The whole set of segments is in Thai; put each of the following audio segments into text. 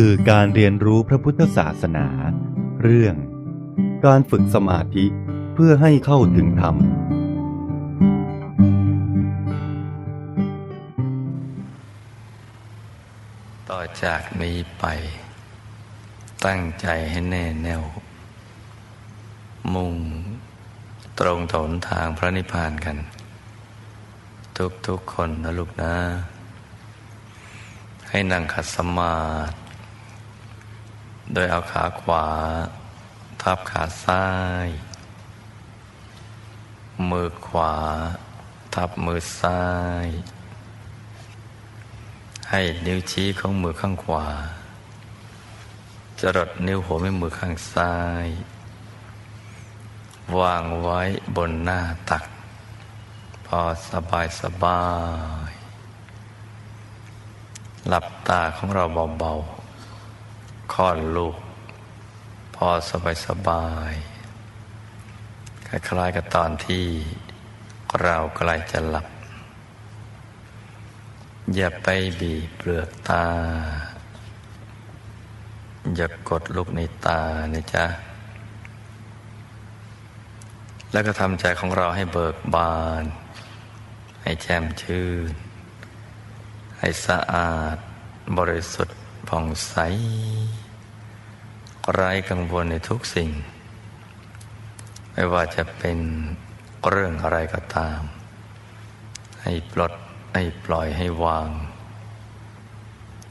สื่อการเรียนรู้พระพุทธศาสนา เรื่อง การฝึกสมาธิเพื่อให้เข้าถึงธรรม ต่อจากนี้ไป ตั้งใจให้แน่แน่ว มุ่งตรงถนทางพระนิพพานกัน ทุกๆคนนะลูกนะ ให้นั่งขัดสมาธิ โดยเอาขาขวา ทับขาซ้าย มือขวา ทับมือซ้าย ให้นิ้วชี้ของมือข้างขวา จรดนิ้วหัวแม่มือข้างซ้าย วางไว้บนหน้าตัก พอสบายสบาย หลับตาของเราเบาๆ คลอดลูก พอสบายสบายคล้ายๆกับตอนที่เราใกล้จะหลับ อย่าไปบีบเปลือกตา อย่ากดลูกในตานะจ๊ะ แล้วก็ทำใจของเราให้เบิกบาน ให้แจ่มชื่น ให้สะอาดบริสุทธิ์ ผ่องใส ไร้กังวลในทุกสิ่ง ไม่ว่าจะเป็นเรื่องอะไรก็ตาม ให้ปลดให้ปล่อยให้วาง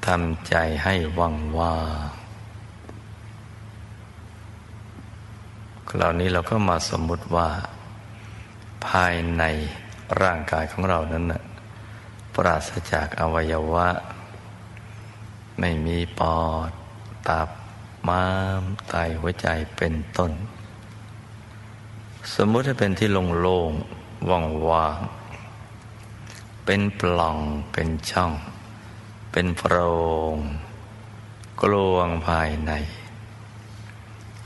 ทำใจให้ว่างว่างคราวนี้เราก็มาสมมุติว่า ภายในร่างกายของเรานั้นนะปราศจากอวัยวะ ไม่มีปอด ตับ ม้ามไตหัวใจเป็นต้น สมมุติให้เป็นที่โล่งๆว่างๆ เป็นปล่องเป็นช่อง เป็นโพรงกลวงภายใน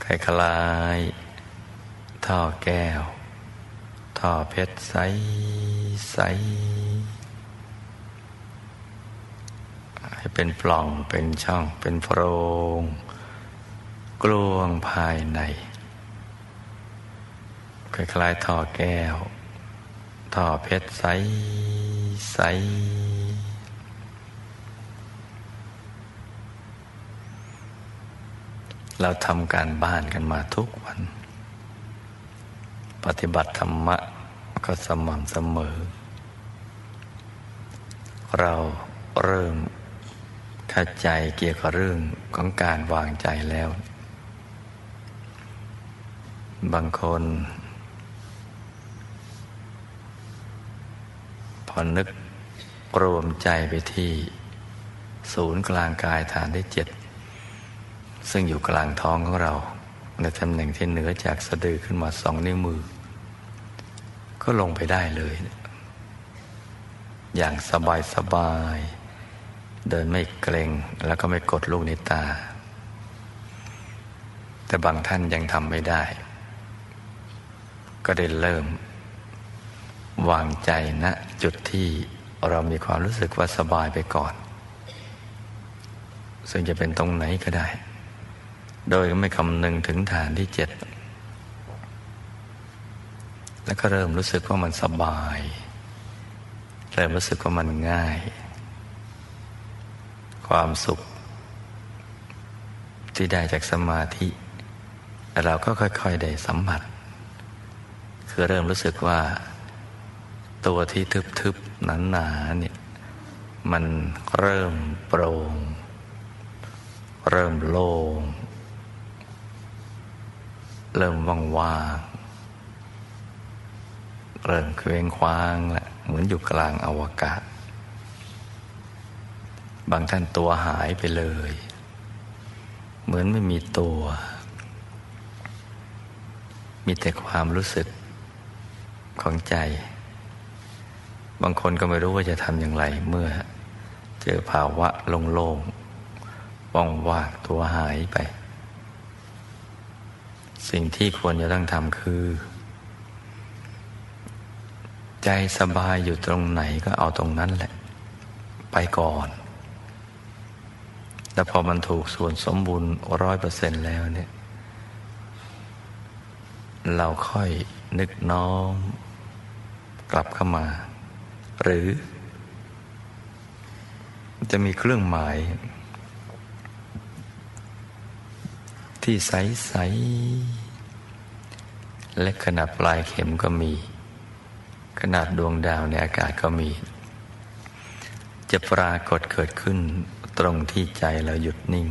คล้ายๆท่อแก้ว ท่อเพชรใสใส ให้เป็นปล่องเป็นช่องเป็นโพรง กลวงภายในคล้ายๆท่อแก้ว ท่อเพชรใสใสเราทำการบ้านกันมาทุกวัน ปฏิบัติธรรมะก็สม่ำเสมอ เราเริ่ม ข้าใจเกี่ยวกับเรื่องของการวางใจแล้ว บางคน พอนึกรวมใจไปที่ศูนย์กลางกายฐานที่เจ็ดซึ่งอยู่กลางท้องของเรา ในตำแหน่งที่เหนือจากสะดือขึ้นมาสองนิ้วมือ ก็ลงไปได้เลย อย่างสบายสบาย เดินไม่เกรงแล้วก็ไม่กดลูกในตา แต่บางท่านยังทำไม่ได้ ก็ได้เริ่ม วางใจณนะจุดที่เรามีความรู้สึกว่าสบายไปก่อนซึ่งจะเป็นตรงไหนก็ได้ โดยไม่คำนึงถึงฐานที่เจ็ด แล้วก็เริ่มรู้สึกว่ามันสบาย เริ่มรู้สึกว่ามันง่าย ความสุข ที่ได้จากสมาธิ เราก็ค่อย ๆ ได้สัมผัส คือเริ่มรู้สึกว่า ตัวที่ทึบๆหนาๆเนี่ยมันเริ่มโปร่ง เริ่มโล่ง เริ่มว่างๆเริ่มเคว้งคว้างแหละเหมือนอยู่กลางอวกาศ บางท่านตัวหายไปเลย เหมือนไม่มีตัว มีแต่ความรู้สึกของใจ บางคนก็ไม่รู้ว่าจะทำอย่างไร เมื่อเจอภาวะโล่งๆว่างๆตัวหายไป สิ่งที่ควรจะต้องทำคือ ใจสบายอยู่ตรงไหนก็เอาตรงนั้นแหละ ไปก่อน แต่พอมันถูกส่วนสมบูรณ์ร้อยเปอร์เซ็นแล้วเนี่ย เราค่อยนึกน้อมกลับเข้ามา หรือ จะมีเครื่องหมาย ที่ใส ๆ และขนาดปลายเข็มก็มี ขนาดดวงดาวในอากาศก็มี จะปรากฏเกิดขึ้น ตรงที่ใจเราหยุดนิ่ง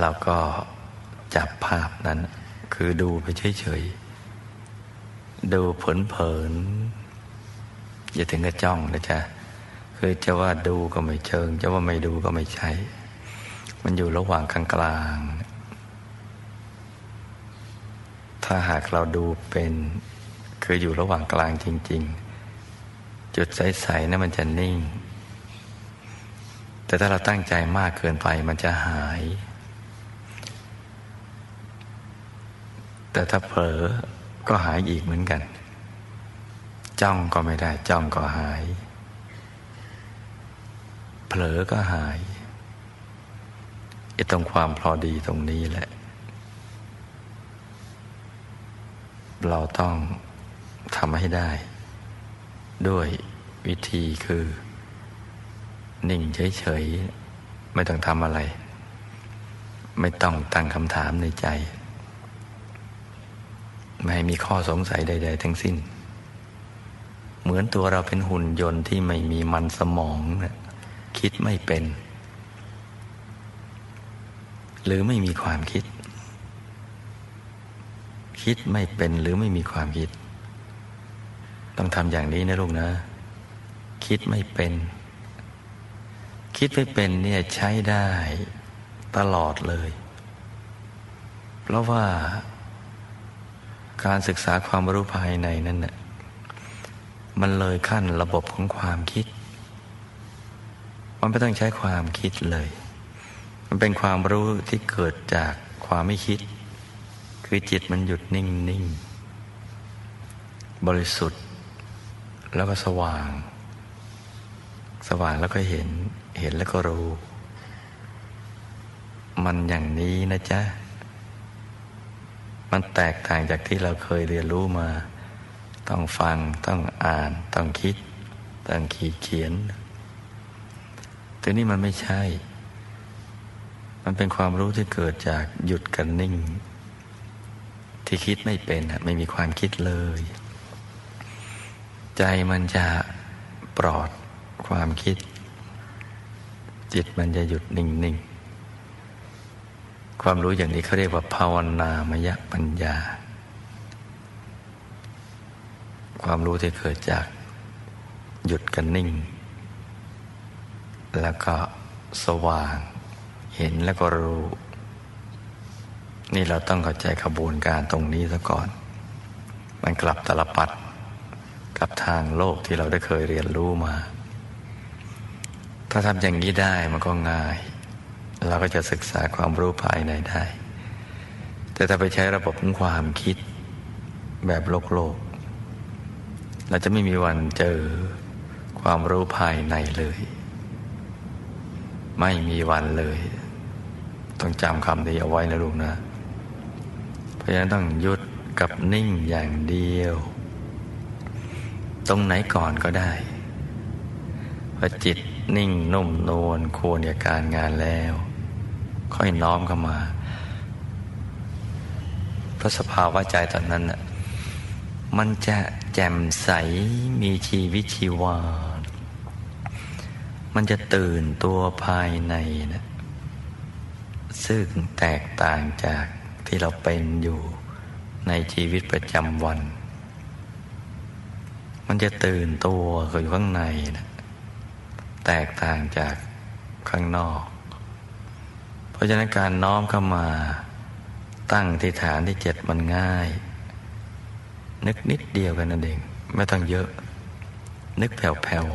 เราก็จับภาพนั้น คือดูไปเฉยๆ ดูเผินๆ อย่าถึงกับจ้องนะจ๊ะคือจะว่าดูก็ไม่เชิง จะว่าไม่ดูก็ไม่ใช่ มันอยู่ระหว่างกลางๆ ถ้าหากเราดูเป็น คืออยู่ระหว่างกลางจริง ๆ จุดใสๆนะั้นมันจะนิ่ง แต่ถ้าเราตั้งใจมากเกินไปมันจะหาย แต่ถ้าเผลอก็หายอีกเหมือนกัน จ้องก็ไม่ได้ จ้องก็หาย เผลอก็หายไอ้ตรงความพอดีตรงนี้แหละ เราต้องทำให้ได้ ด้วยวิธีคือ นิ่งเฉยๆ ไม่ต้องทำอะไร ไม่ต้องตั้งคำถามในใจ ไม่มีข้อสงสัยใด ๆ ทั้งสิ้น เหมือนตัวเราเป็นหุ่นยนต์ที่ไม่มีมันสมองนะคิดไม่เป็น หรือไม่มีความคิด คิดไม่เป็นหรือไม่มีความคิด ต้องทำอย่างนี้นะลูกนะ คิดไม่เป็น คิดไม่เป็นเนี่ยใช้ได้ตลอดเลย เพราะว่าการศึกษาความรู้ภายในนั้นน่ะมันเลยขั้นระบบของความคิด มันไม่ต้องใช้ความคิดเลย มันเป็นความรู้ที่เกิดจากความไม่คิด คือจิตมันหยุดนิ่งนิ่งบริสุทธิ์ แล้วก็สว่าง สว่างแล้วก็เห็น เห็นแล้วก็รู้ มันอย่างนี้นะจ๊ะ มันแตกต่างจากที่เราเคยเรียนรู้มา ต้องฟัง ต้องอ่าน ต้องคิด ต้องขีดเขียนแต่นี่มันไม่ใช่ มันเป็นความรู้ที่เกิดจากหยุดกันนิ่ง ที่คิดไม่เป็นไม่มีความคิดเลย ใจมันจะปลอดความคิด จิตมันจะหยุดนิ่ง ๆ ความรู้อย่างนี้เขาเรียกว่าภาวนามยปัญญา ความรู้ที่เกิดจากหยุดกันนิ่ง แล้วก็สว่าง เห็นแล้วก็รู้ นี่เราต้องเข้าใจขบวนการตรงนี้ซะก่อน มันกลับตลปัด กับทางโลกที่เราได้เคยเรียนรู้มา ถ้าทำอย่างนี้ได้มันก็ง่าย เราก็จะศึกษาความรู้ภายในได้ แต่ถ้าไปใช้ระบบของความคิดแบบโลกโลก เราจะไม่มีวันเจอความรู้ภายในเลย ไม่มีวันเลย ต้องจำคำนี้เอาไว้นะลูกนะ เพราะฉะนั้นต้องหยุดกับนิ่งอย่างเดียว ตรงไหนก่อนก็ได้พอจิตนิ่งนุ่มนวลควรกับการงานแล้ว ค่อยน้อมเข้ามาเพราะสภาวะใจตอนนั้นน่ะมันจะแจ่มใสมีชีวิตชีวา มันจะตื่นตัวภายในนะซึ่งแตกต่างจากที่เราเป็นอยู่ในชีวิตประจำวัน มันจะตื่นตัวอยู่ข้างในนะแตกต่างจากข้างนอก เพราะฉะนั้นการน้อมเข้ามาตั้งที่ฐานที่เจ็ดมันง่าย นึกนิดเดียวกันนั่นเอง ไม่ต้องเยอะ นึกแผ่ว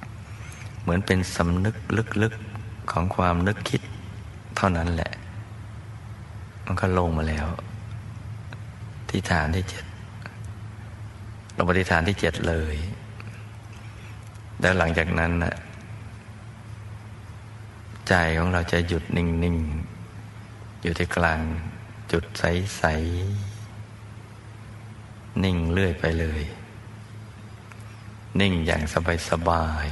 ๆ เหมือนเป็นสำนึกลึกๆของความนึกคิดเท่านั้นแหละ มันก็ลงมาแล้ว ที่ฐานที่เจ็ด ลงมาที่ฐานที่เจ็ดเลย แล้วหลังจากนั้นน่ะใจของเราจะหยุดนิ่ง ๆ อยู่ที่กลางจุดใส ๆ นิ่งเรื่อยไปเลย นิ่งอย่างสบาย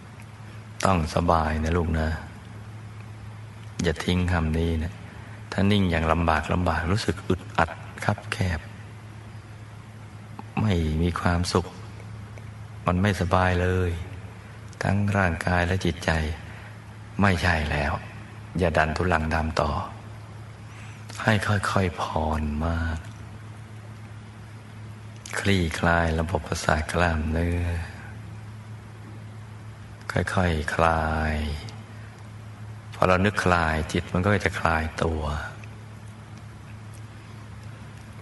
ๆ ต้องสบายนะลูกนะ อย่าทิ้งคำนี้นะ ถ้านิ่งอย่างลำบากลำบากรู้สึกอึดอัดคับแคบ ไม่มีความสุข มันไม่สบายเลย ทั้งร่างกายและจิตใจไม่ใช่แล้ว อย่าดันทุลังดำต่อ ให้ค่อยๆผ่อนมาก คลี่คลายระบบประสาทกล้ามเนื้อ ค่อยๆคคลาย พอเรานึกคลายจิตมันก็จะคลายตัว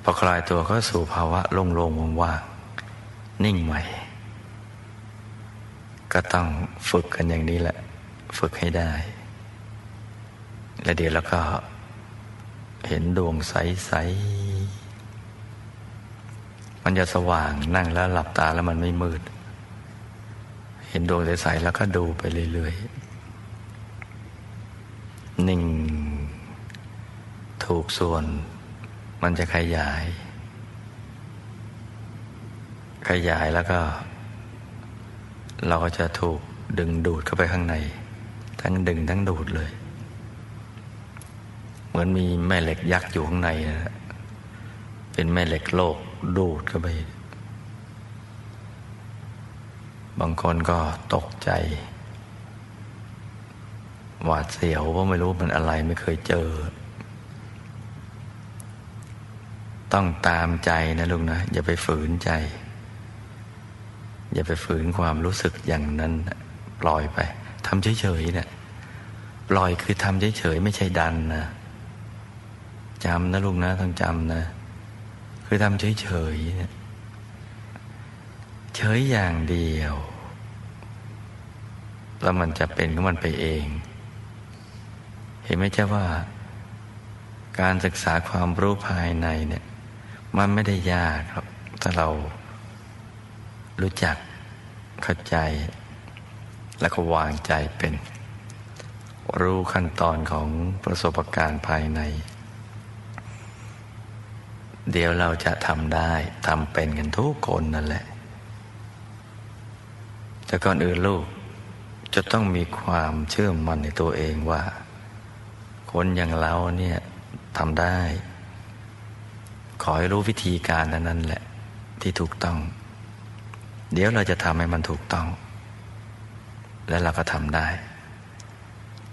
พอคลายตัวก็สู่ภาวะโล่งๆว่างๆนิ่งใหม่ ก็ต้องฝึกกันอย่างนี้แหละ ฝึกให้ได้ และเดี๋ยวเราก็เห็นดวงใส ๆ มันจะสว่างนั่งแล้วหลับตาแล้วมันไม่มืด เห็นดวงใส ๆ แล้วก็ดูไปเรื่อย ๆ นิ่ง ถูกส่วน มันจะขยาย ขยายแล้วก็ เราก็จะถูกดึงดูดเข้าไปข้างใน ทั้งดึงทั้งดูดเลย เหมือนมีแม่เหล็กยักษ์อยู่ข้างในนะเป็นแม่เหล็กโลกดูดเข้าไป บางคนก็ตกใจ หวาดเสียวเพราะไม่รู้มันอะไรไม่เคยเจอ ต้องตามใจนะลุงนะ อย่าไปฝืนใจ อย่าไปฝืนความรู้สึกอย่างนั้น ปล่อยไปทำเฉยๆเนะี่ยปล่อยคือทำเฉยๆไม่ใช่ดันนะจำนะลุงนะต้องจำนะ คือทำเฉยๆเนี่ยเฉยอย่างเดียว แล้วมันจะเป็นของมันไปเอง เห็นไหมเจ้าว่าการศึกษาความรู้ภายในเนี่ย มันไม่ได้ยากครับ ถ้าเรารู้จักเข้าใจ แล้วก็วางใจเป็น รู้ขั้นตอนของประสบการณ์ภายใน เดี๋ยวเราจะทำได้ทำเป็นกันทุกคนนั่นแหละ แต่ก่อนอื่นลูกจะต้องมีความเชื่อมั่นในตัวเองว่า คนอย่างเราเนี่ยทำได้ อให้รู้วิธีการนั้นนั่นแหละ ที่ถูกต้อง เดี๋ยวเราจะทำให้มันถูกต้อง และเราก็ทำได้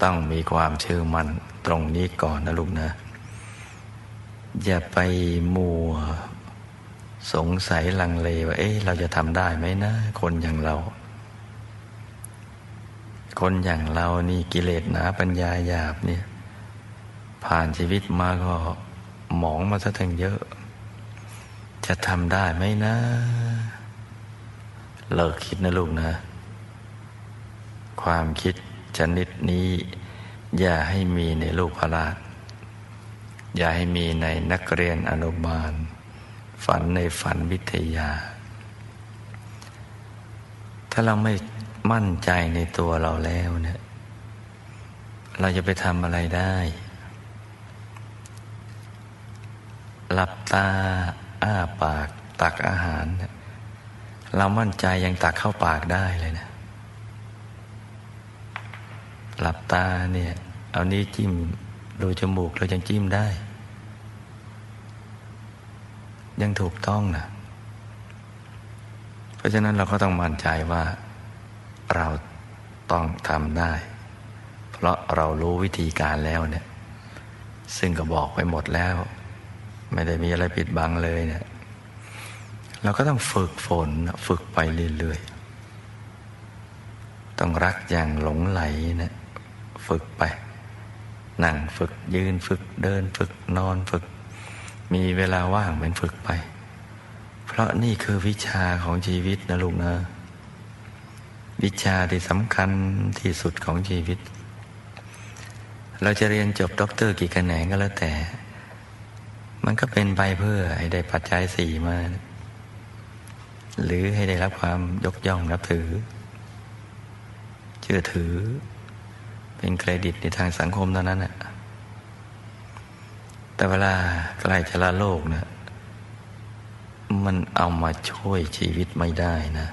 ต้องมีความเชื่อมั่นตรงนี้ก่อนนะลูกนะ อย่าไปมัวสงสัยลังเลว่าเอ๊ะเราจะทำได้ไหมนะ คนอย่างเรา คนอย่างเรานี่กิเลสหนาปัญญาหยาบเนี่ย ผ่านชีวิตมาก็หมองมาซะทั้งเยอะ จะทำได้ไหมนะ เลิกคิดนะลูกนะ ความคิดชนิดนี้ อย่าให้มีในลูกพระราชอย่าให้มีในนักเรียนอนุบาล ฝันในฝันวิทยา ถ้าเราไม่มั่นใจในตัวเราแล้วเนี่ย เราจะไปทำอะไรได้ หลับตา อ้าปากตักอาหาร เรามั่นใจยังตักเข้าปากได้เลยนะ หลับตาเนี่ย เอานี้จิ้มดูจมูกเรายังจิ้มได้ ยังถูกต้องนะเพราะฉะนั้นเราก็ต้องมั่นใจว่า เราต้องทำได้ เพราะเรารู้วิธีการแล้วเนี่ย ซึ่งก็บอกไปหมดแล้ว ไม่ได้มีอะไรปิดบังเลยเนี่ยเราก็ต้องฝึกฝนฝึกไปเรื่อยๆ ต้องรักอย่างหลงไหลนะฝึกไป นั่งฝึกยืนฝึกเดินฝึกนอนฝึก มีเวลาว่างเป็นฝึกไป เพราะนี่คือวิชาของชีวิตนะลูกนะ วิชาที่สำคัญที่สุดของชีวิต เราจะเรียนจบด็อกเตอร์กี่คะแนนก็แล้วแต่ มันก็เป็นไปเพื่อให้ได้ปัจจัยสี่มา หรือให้ได้รับความยกย่องนับถือ เชื่อถือ เป็นเครดิตในทางสังคมเท่านั้นแหละแต่เวลาใกล้จะละโลกนะมันเอามาช่วยชีวิตไม่ได้นะ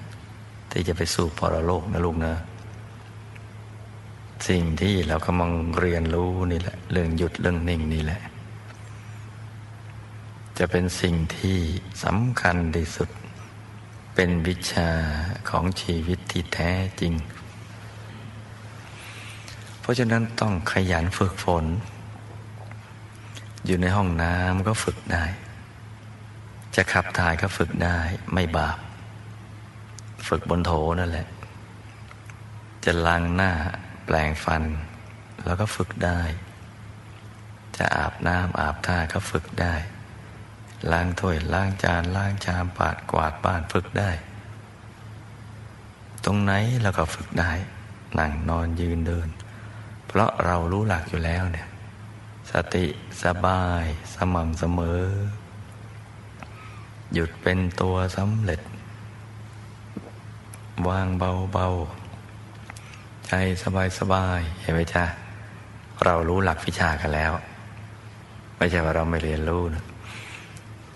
ที่จะไปสู่ปรโลกนะลูกนะสิ่งที่เรากำลังเรียนรู้นี่แหละ เรื่องหยุดเรื่องนิ่งนี่แหละ จะเป็นสิ่งที่สำคัญที่สุด เป็นวิชาของชีวิตที่แท้จริง เพราะฉะนั้นต้องขยันฝึกฝน อยู่ในห้องน้ำก็ฝึกได้ จะขับถ่ายก็ฝึกได้ไม่บาป ฝึกบนโถนั่นแหละ จะล้างหน้าแปลงฟัน แล้วก็ฝึกได้ จะอาบน้ำอาบท่าก็ฝึกได้ ล้างถ้วยล้างจานล้างชามปาดกวาดบ้านฝึกได้ ตรงไหนเราก็ฝึกได้นั่งนอนยืนเดิน เพราะเรารู้หลักอยู่แล้วเนี่ย สติสบายสม่ำเสมอ หยุดเป็นตัวสำเร็จ วางเบาๆ ใจสบายๆ เห็นไหมจ๊ะ เรารู้หลักวิชากันแล้ว ไม่ใช่ว่าเราไม่เรียนรู้นะ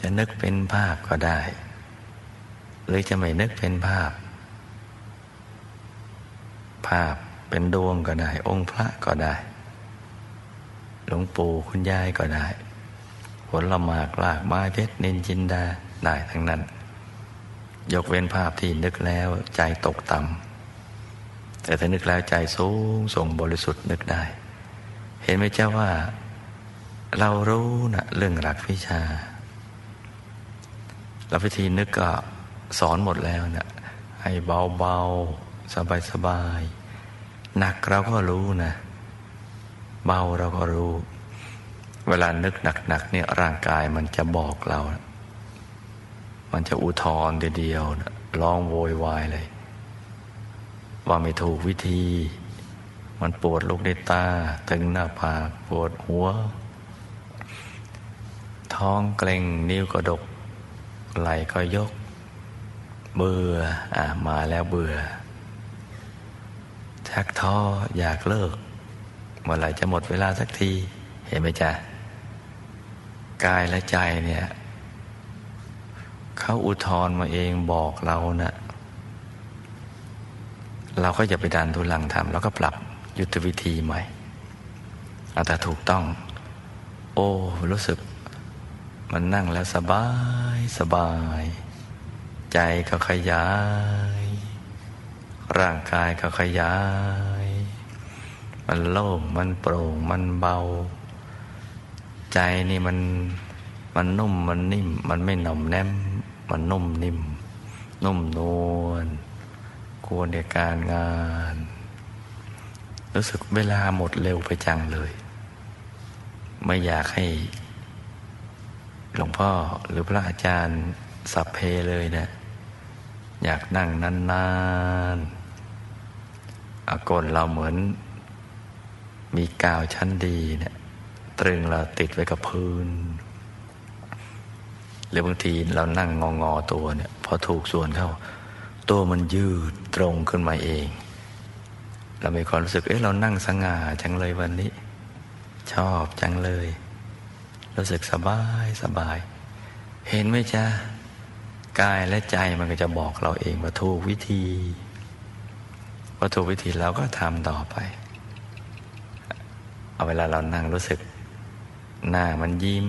จะนึกเป็นภาพก็ได้ หรือจะไม่นึกเป็นภาพ ภาพเป็นดวงก็ได้ องค์พระก็ได้ หลวงปู่คุณยายก็ได้ผลละหมากลากไม้เพชรนินจินดาได้ทั้งนั้น ยกเว้นภาพที่นึกแล้วใจตกต่ำแต่ถ้านึกแล้วใจสูงส่งบริสุทธิ์นึกได้ เห็นไหมเจ้าว่า เรารู้นะเรื่องหลักวิชา หลักวิธีนึกก็สอนหมดแล้วเนะให้เบาๆ สบายๆ หนักเราก็รู้นะ เบาเราก็รู้ เวลานึกหนักๆเนี่ยร่างกายมันจะบอกเรา มันจะอุทธร์เดียวนะร้องโวยวายเลย ว่าไม่ถูกวิธี มันปวดลูกในตาตึงหน้าผากปวดหัว ท้องเกร็งนิ้วกระดก ไหลก็ยก เบื่ออ่ามาแล้วเบื่อ ชักท้ออยากเลิก เมื่อไหร่จะหมดเวลาสักที เห็นไหมจ๊ะ กายและใจเนี่ยเขาอุทธรมาเองบอกเรานะเราก็จะไปดันทุลังทำแล้วก็ปรับยุทธวิธีใหม่ เอาแต่ถูกต้อง โอ้ รู้สึก มันนั่งแล้วสบายสบาย ใจก็ขยาย ร่างกายก็ขยาย มันโล่งมันโปร่งมันเบา ใจนี่มันมันนุ่มมันนิ่ม มันไม่หน่อมแนม มันนุ่มนิ่ม นุ่มนวลควรในการงาน รู้สึกเวลาหมดเร็วไปจังเลย ไม่อยากให้ หลวงพ่อหรือพระอาจารย์สับเพเลยเนะี่ยอยากนั่งนานๆอากนเราเหมือน มีกาวชั้นดีเนะี่ยตรึงเราติดไว้กับพื้น หรือบางทีเรานั่งงองอตัวเนี่ย พอถูกส่วนเข้า ตัวมันยืดตรงขึ้นมาเอง เรามีความรู้สึก เอ๊ะเรานั่งสง่าจังเลยวันนี้ ชอบจังเลย รู้สึกสบายสบาย เห็นไหมจ๊ะกายและใจมันก็จะบอกเราเองว่าถูกวิธีว่าถูกวิธีเราก็ทำต่อไป เอาเวลาเรานั่งรู้สึก หน้ามันยิ้ม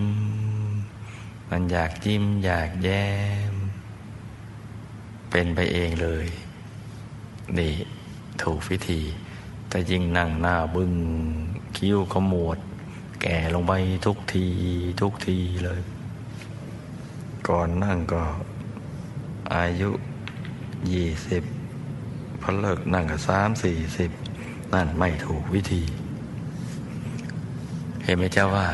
มันอยากยิ้ม อยากแย้ม เป็นไปเองเลย นี่ถูกวิธี แต่ยิ่งนั่งหน้าบึง้งคิ้วขมวด แก่ลงไปทุกทีทุกทีเลย ก่อนนั่งก็อายุยี่สิบพอเลิกนั่งก็สามสี่สิบนั่นไม่ถูกวิธี เห็นไหมเจ้าว่า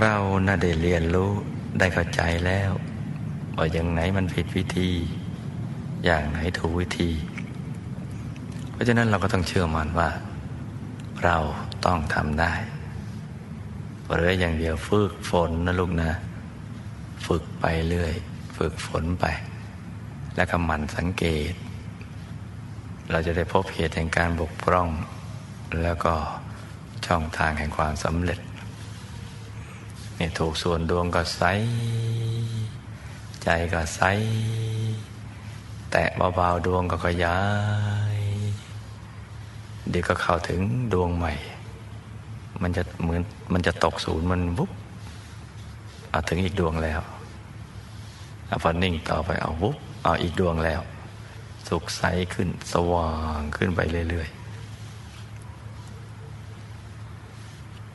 เราน่าได้เรียนรู้ได้เข้าใจแล้วว่าอย่างไหนมันผิดวิธี อย่างไหนถูกวิธี เพราะฉะนั้นเราก็ต้องเชื่อมั่นว่า เราต้องทำได้ หรืออย่างเดียวฝึกฝนนะลูกนะ ฝึกไปเรื่อย ฝึกฝนไป และก็หมั่นสังเกต เราจะได้พบเหตุแห่งการบกพร่อง แล้วก็ช่องทางแห่งความสำเร็จนี่ถูกส่วนดวงก็ใสใจก็ใสแตะเบาๆดวงก็ขยาย เดี๋ยวก็เข้าถึงดวงใหม่ มันจะเหมือนมันจะตกศูนย์มันวุบเอาถึงอีกดวงแล้วเอาพอนิ่งต่อไปเอาวุบเอาอีกดวงแล้ว สุขใสขึ้นสว่างขึ้นไปเรื่อยๆ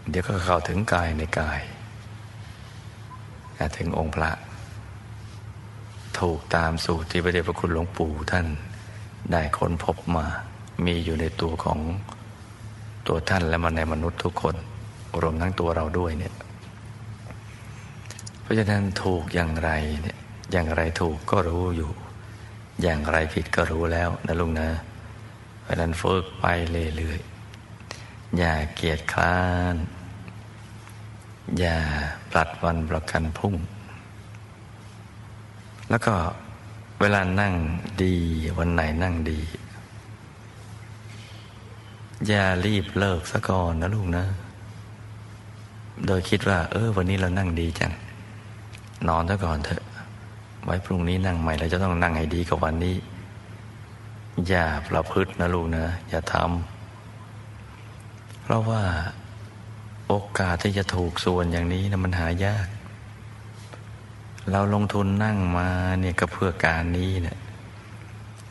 เดี๋ยวก็เข้าถึงกายในกาย ถึงองค์พระ ถูกตามสูตรที่พระเดชพระคุณหลวงปู่ท่านได้ค้นพบมา มีอยู่ในตัวของ ตัวท่านและมันในมนุษย์ทุกคน รวมทั้งตัวเราด้วยเนี่ย เพราะฉะนั้นถูกอย่างไรเนี่ยอย่างไรถูกก็รู้อยู่ อย่างไรผิดก็รู้แล้วนะลุงนะเพราะนั้นฝึกไปเรื่อยๆอย่าเกียจคร้าน อย่าปลัดวันประกันพรุ่ง แล้วก็เวลานั่งดีวันไหนนั่งดี อย่ารีบเลิกซะก่อนนะลูกนะ โดยคิดว่า เออ วันนี้เรานั่งดีจัง นอนซะก่อนเถอะ ไว้พรุ่งนี้นั่งใหม่เราจะต้องนั่งให้ดีกว่าวันนี้ อย่าประพฤตินะลูกนะ อย่าทำเพราะว่าโอกาสที่จะถูกส่วนอย่างนี้นะมันหายาก เราลงทุนนั่งมาเนี่ยก็เพื่อการนี้เนี่ย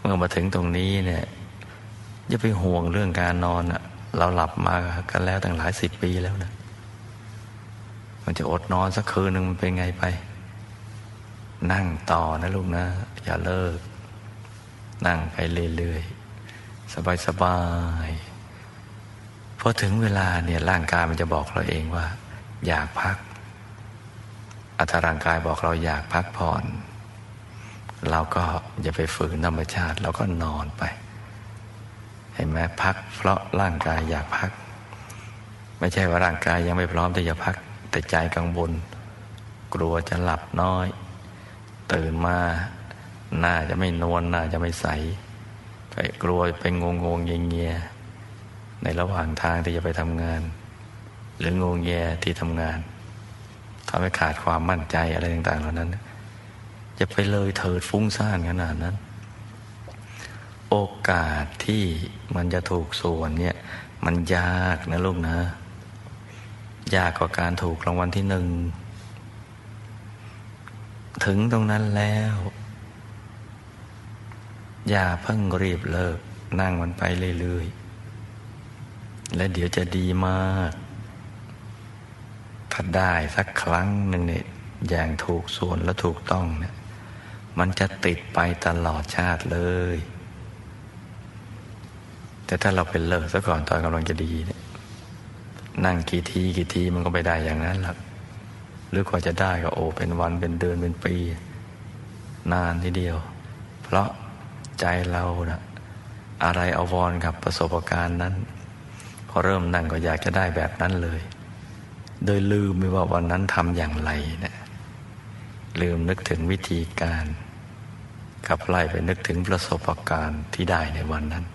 เมื่อมาถึงตรงนี้เนี่ย อย่าไปห่วงเรื่องการนอนอะเราหลับมากันแล้วตั้งหลายสิบปีแล้วนะ มันจะอดนอนสักคืนหนึ่งมันเป็นไงไป นั่งต่อนะลูกนะ อย่าเลิก นั่งไปเรื่อยๆ สบายๆพอถึงเวลาเนี่ยร่างกายมันจะบอกเราเองว่า อยากพักอัตร่างกายบอกเราอยากพักผ่อน เราก็อย่าไปฝืนธรรมชาติเราก็นอนไป เห็นไหมพัก เพราะร่างกายอยากพัก ไม่ใช่ว่าร่างกายยังไม่พร้อมที่จะพัก แต่ใจกังวลกลัวจะหลับน้อย ตื่นมาหน้าจะไม่นวลหน้าจะไม่ใสไปกลัวไปงงงเงียในระหว่างทางที่จะไปทำงาน หรืองงแงที่ทำงานทำให้ขาดความมั่นใจอะไรต่าง ๆ เหล่านั้นจะไปเลยเถิดฟุ้งซ่านขนาดนั้น โอกาสที่มันจะถูกส่วนเนี่ย มันยากนะลูกนะ ยากกว่าการถูกรางวัลที่หนึ่ง ถึงตรงนั้นแล้ว อย่าเพิ่งรีบเลิก นั่งมันไปเรื่อยๆ และเดี๋ยวจะดีมาก ถ้าได้สักครั้งหนึ่งเนี่ยอย่างถูกส่วนและถูกต้องเนี่ยมันจะติดไปตลอดชาติเลย แต่ถ้าเราเป็นเลิกซะก่อนตอนกำลังจะดีเนี่ยนั่งกี่ทีกี่ทีมันก็ไม่ได้อย่างนั้นหรอกหรือกว่าจะได้ก็โอ้เป็นวันเป็นเดือนเป็นปี นานทีเดียว เพราะใจเรานะอะไรเอววรกับประสบการณ์นั้น พอเริ่มนั่งก็อยากจะได้แบบนั้นเลย โดยลืมไปว่าวันนั้นทำอย่างไรเนะี่ยลืมนึกถึงวิธีการขับไล่ไปนึกถึงประสบการณ์ที่ได้ในวันนั้น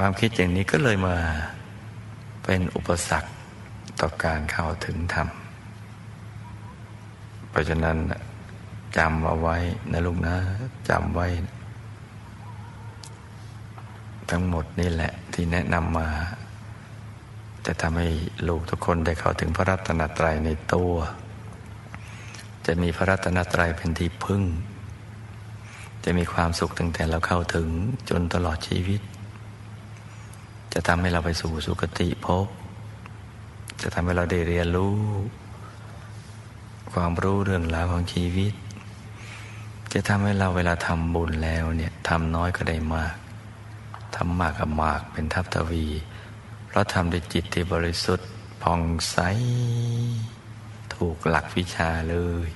ความคิดอย่างนี้ก็เลยมาเป็นอุปสรรคต่อการเข้าถึงธรรม เพราะฉะนั้นจำเอาไว้นะลูกนะจำไว้ ทั้งหมดนี่แหละที่แนะนำมา จะทำให้ลูกทุกคนได้เข้าถึงพระรัตนตรัยในตัว จะมีพระรัตนตรัยเป็นที่พึ่ง จะมีความสุขตั้งแต่เราเข้าถึงจนตลอดชีวิต จะทำให้เราไปสู่สุคติภพจะทำให้เราได้เรียนรู้ ความรู้เรื่องราวของชีวิต จะทำให้เราเวลาทำบุญแล้วเนี่ยทำน้อยก็ได้มากทำมากกับมากเป็นทัพทวี เพราะทำด้วยจิตที่บริสุทธิ์ผ่องใส ถูกหลักวิชาเลย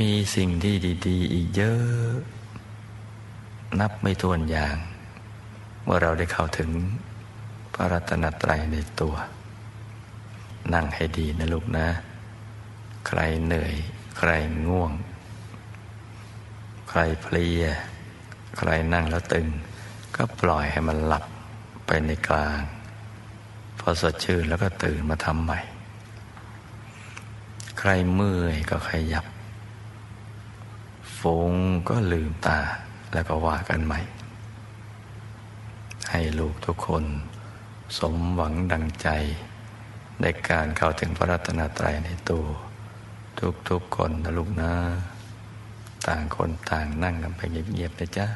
มีสิ่งที่ดี ๆ อีกเยอะ นับไม่ถ้วนอย่าง เมื่อเราได้เข้าถึงพระรัตนตรัยในตัว นั่งให้ดีนะลูกนะ ใครเหนื่อย ใครง่วง ใครเพลีย ใครนั่งแล้วตึง ก็ปล่อยให้มันหลับไปในกลาง พอสดชื่นแล้วก็ตื่นมาทำใหม่ ใครเมื่อยก็ขยับ ฟุ้งก็ลืมตาแล้วก็ว่ากันใหม่ ให้ลูกทุกคน สมหวังดังใจ ในการเข้าถึงพระรัตนตรัยในตัว ทุกๆคนนะลูกนะ ต่างคนต่างนั่งกันไปเงียบๆนะจ๊ะ